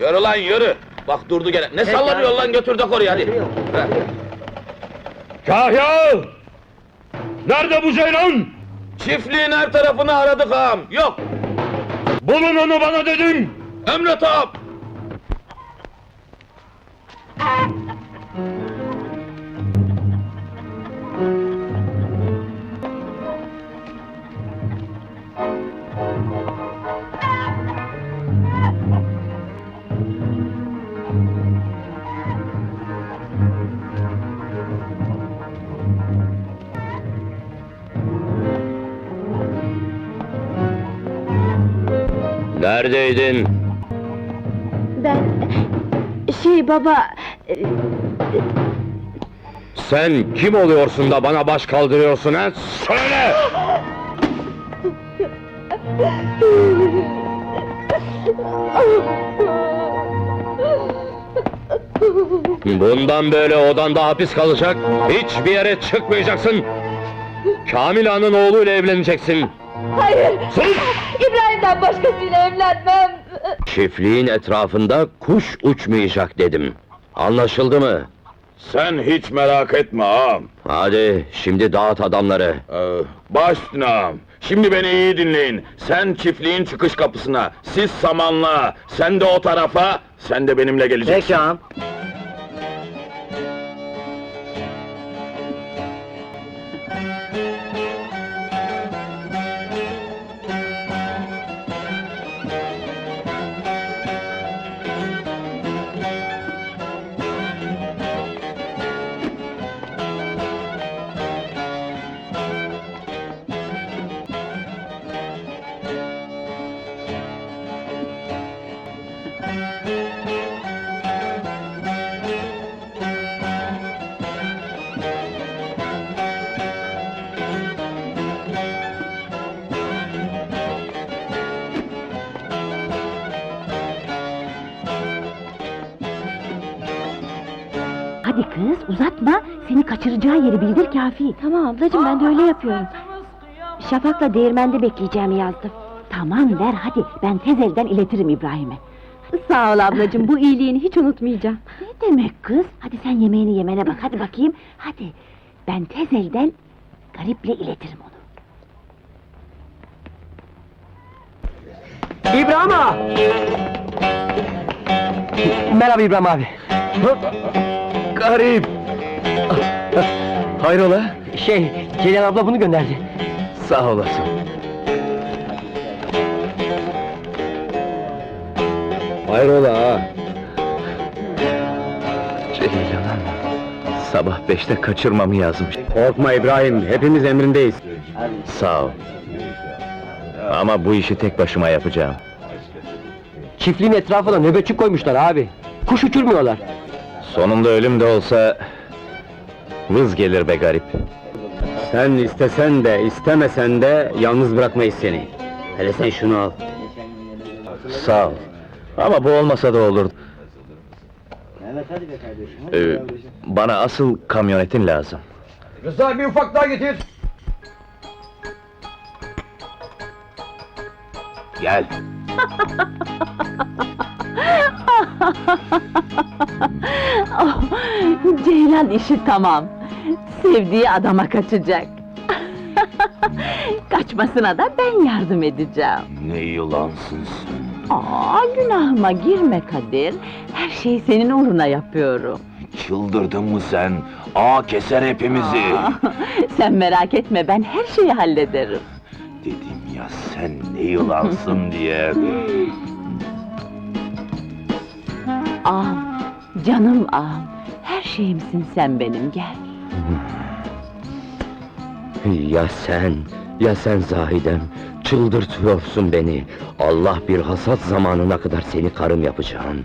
Yürü lan yürü. Bak durdu gene. Ne sallanıyor lan götür de koruyor hadi. Ver. Kahya! Nerede bu Ceylan? Çiftliğin her tarafını aradık ağam. Yok. Bulun onu bana dedim! Emret ağam. Neredeydin? Ben... Şey baba... e, Sen kim oluyorsun da bana baş kaldırıyorsun ha? Söyle! Bundan böyle odanda hapis kalacak, hiçbir yere çıkmayacaksın. Kamil Ağa'nın oğluyla evleneceksin. Hayır! Sus! İbrahim'den başkasıyla evlenmem! Çiftliğin etrafında kuş uçmayacak dedim. Anlaşıldı mı? Sen hiç merak etme ağam. Hadi şimdi dağıt adamları. Ee, baş üstüne ağam. Şimdi beni iyi dinleyin. Sen çiftliğin çıkış kapısına, siz samanlığa, sen de o tarafa, sen de benimle geleceksin. ağam. Hadi kız uzatma, seni kaçıracağı yeri bildir kafi. Tamam ablacığım ben de öyle yapıyorum. Şafak'la değirmende bekleyeceğimi yazdım. Tamam ver hadi, ben tez elden iletirim İbrahim'e. Sağ ol ablacığım, bu iyiliğini hiç unutmayacağım. Ne demek kız? Hadi sen yemeğini yemene bak, hadi bakayım. Hadi, ben tez elden gariple iletirim onu. İbrahim ağa! Merhaba İbrahim abi. Garip! Hayrola? Şey, Ceylan abla bunu gönderdi. Sağ olasın. Hayrola ha? Ceylan'ım, sabah beşte kaçırmamı yazmış. Korkma İbrahim, hepimiz emrindeyiz. Sağ ol. Ama bu işi tek başıma yapacağım. Çiftliğin etrafına nöbetçi koymuşlar abi. Kuş uçurmuyorlar. Sonunda ölüm de olsa... ...vız gelir be garip. Sen istesen de istemesen de yalnız bırakmayız seni. Hele sen şunu al. Sağ ol. Ama bu olmasa da olur. Ee, bana asıl kamyonetin lazım. Rıza bir ufak daha getir. Gel. Oh, Ceylan işi tamam. Sevdiği adama kaçacak. Kaçmasına da ben yardım edeceğim. Ne yılansın sen. Aa, günahıma girme Kadir. Her şeyi senin uğruna yapıyorum. Çıldırdın mı sen? Aa keser hepimizi. Aa, sen merak etme, ben her şeyi hallederim. Dedim ya sen ne yılansın diye. Ağam, canım ağam. Her şeyimsin sen benim, gel. Ya sen, ya sen Zahidem, çıldırtıyorsun beni. Allah bir hasat zamanına kadar seni karım yapacağım.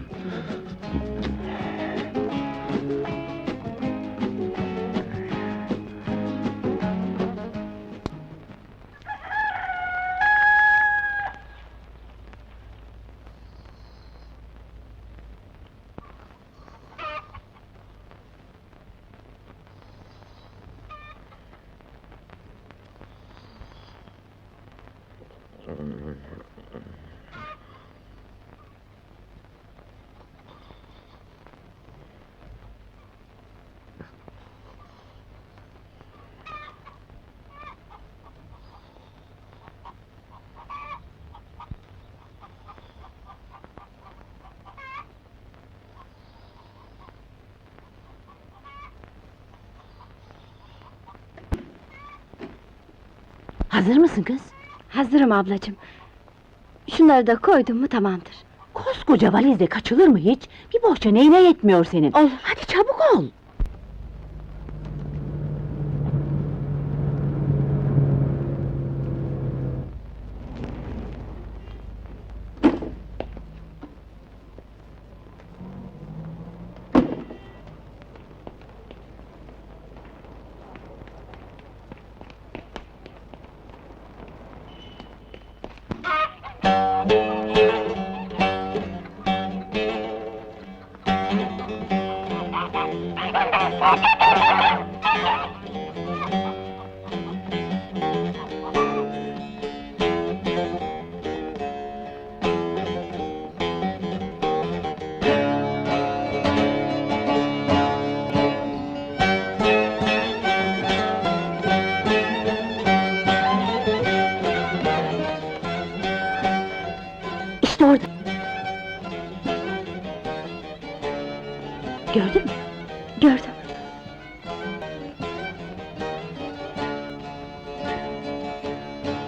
Hazır mısın kız? Hazırım ablacığım. Şunları da koydum mu tamamdır. Koskoca valizle kaçılır mı hiç? Bir bohça neyine yetmiyor senin? Olur. Hadi çabuk ol.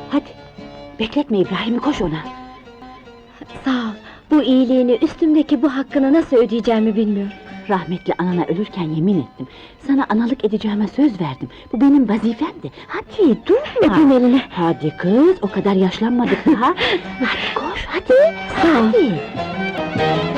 Hadi. Bekletme İbrahim'i koş ona. Sağ ol. Bu iyiliğini, üstümdeki bu hakkını nasıl ödeyeceğimi bilmiyorum. Rahmetli anana ölürken yemin ettim. Sana analık edeceğime söz verdim. Bu benim vazifemdi. Hadi durma. Öpün elini. Hadi kız, o kadar yaşlanmadık daha. hadi koş, hadi. Sağ ol. Hadi.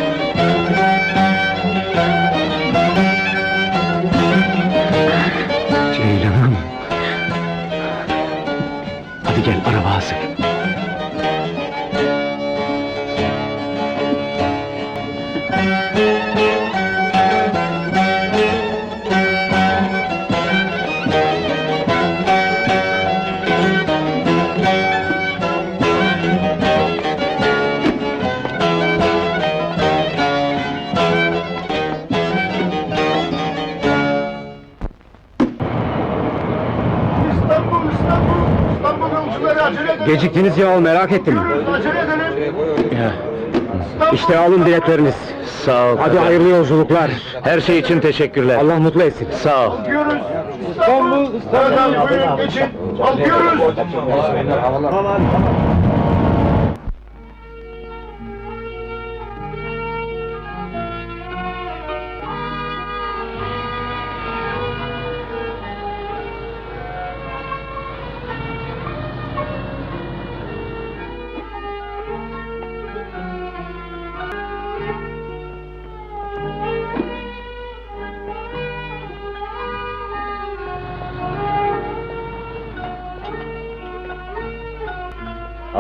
Hadi Geciktiniz ya merak ettim. İşte alın biletleriniz. Sağ ol. Hadi hayırlı yolculuklar. Her şey için teşekkürler. Allah mutlu etsin. Sağ ol. Kalkıyoruz! İstanbul, İstanbul! Buyurun geçin! Kalkıyoruz!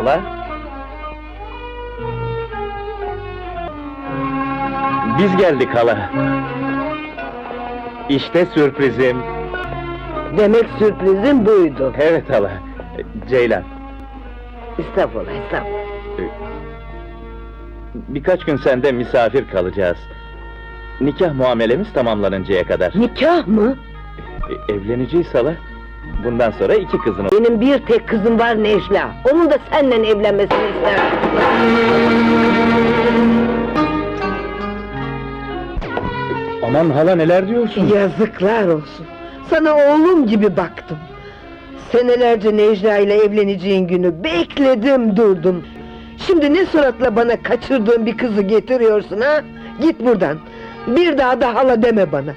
Hala? Biz geldik hala. İşte sürprizim. Demek sürprizin buydu. Evet hala. Ceylan. Estağfurullah, estağfurullah. Birkaç gün sende misafir kalacağız. Nikah muamelemiz tamamlanıncaya kadar. Nikah mı? E, Evleneceğiz hala. Bundan sonra iki kızın Benim bir tek kızım var Necla. Onun da seninle evlenmesini isterim. Aman hala neler diyorsun? Yazıklar olsun. Sana oğlum gibi baktım. Senelerce Necla ile evleneceğin günü bekledim durdum. Şimdi ne suratla bana kaçırdığın bir kızı getiriyorsun ha? Git buradan. Bir daha da hala deme bana.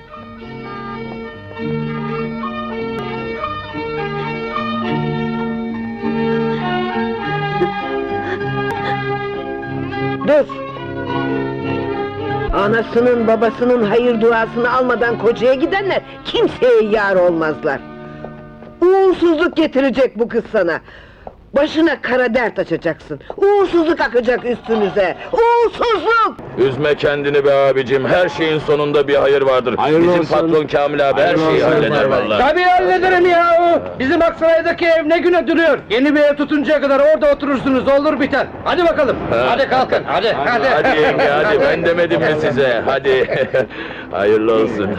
Anasının babasının hayır duasını almadan kocaya gidenler kimseye yar olmazlar. Uğursuzluk getirecek bu kız sana. Başına kara dert açacaksın. Uğursuzluk akacak üstünüze. Uğursuzluk! Üzme kendini be abicim, her şeyin sonunda bir hayır vardır. Hayırlı Bizim olsun. patron Kamil abi her Hayırlı şeyi olsun. halleder Bay bay. vallahi. Tabii hallederim ya. Bizim Aksaray'daki ev ne güne duruyor. Yeni bir ev tutuncaya kadar orada oturursunuz olur biter. Hadi bakalım. Ha. Hadi kalkın. Hadi. Hadi yenge hadi, ben demedim mi size, hadi. Hayırlı olsun.